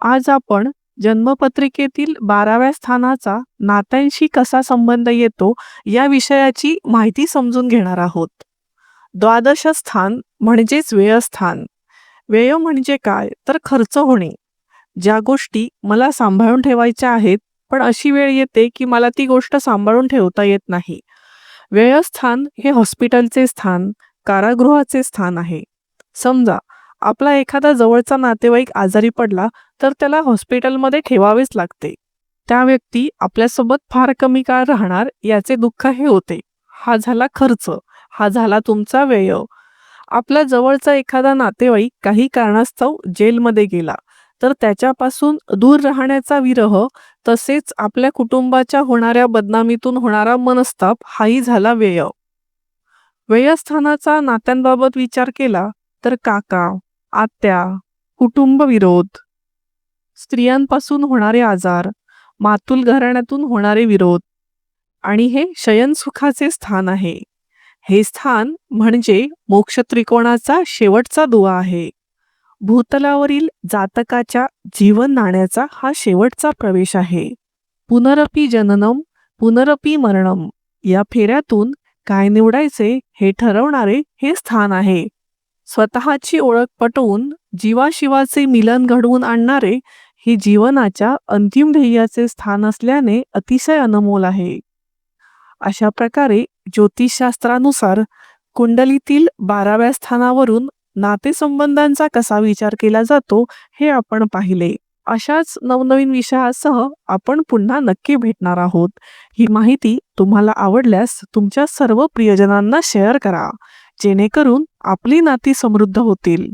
आज आपण जन्मपत्रिकेतील बाराव्या स्थानाचा नात्यांशी कसा संबंध येतो या विषयाची माहिती समजून घेणार आहोत. द्वादश स्थान म्हणजेच व्ययस्थान. व्यय म्हणजे काय? तर खर्च होणे. ज्या गोष्टी मला सांभाळून ठेवायच्या आहेत पण अशी वेळ येते की मला ती गोष्ट सांभाळून ठेवता येत नाही. व्ययस्थान हे हॉस्पिटलचे स्थान कारागृहाचे स्थान आहे. समजा आपला एखादा जवळचा नातेवाईक आजारी पडला तर त्याला हॉस्पिटलमध्ये ठेवावेच लागते. त्या व्यक्ती आपल्यासोबत फार कमी काळ राहणार याचे दुःख हे होते. हा झाला खर्च. हा झाला तुमचा व्यय. आपला जवळचा एखादा नातेवाईक काही कारणास्तव जेलमध्ये गेला तर त्याच्यापासून दूर राहण्याचा विरह तसेच आपल्या कुटुंबाच्या होणाऱ्या बदनामीतून होणारा मनस्ताप हाही झाला व्यय. व्ययस्थानाचा नात्यांबाबत विचार केला तर काका आत्या कुटुंबविरोध. स्त्रियांपासून होणारे आजार मातुल घराण्यातून होणारे विरोध. आणि हे शयनसुखाचे स्थान आहे. हे स्थान म्हणजे मोक्ष त्रिकोणाचा शेवटचा दुवा आहे. भूतलावरील जातकाच्या जीवन नाण्याचा हा शेवटचा प्रवेश आहे. पुनरपी जननम पुनरपी मरणम या फेऱ्यातून काय निवडायचे हे ठरवणारे हे स्थान आहे. स्वतःची ओळख पटवून जीवाशिवाचे मिलन घडवून आणणारे हे जीवनाच्या अंतिम ध्येयाचे स्थान असल्याने अतिशय अनमोल आहे. अशा प्रकारे ज्योतिषशास्त्रानुसार कुंडलीतील बाराव्या स्थानावरून नातेसंबंधांचा कसा विचार केला जातो हे आपण पाहिले. अशाच नवनवीन विषयासह आपण पुन्हा नक्की भेटणार आहोत. ही माहिती तुम्हाला आवडल्यास तुमच्या सर्व प्रियजनांना शेअर करा. जेणेकरून आपली नाती समृद्ध होतील.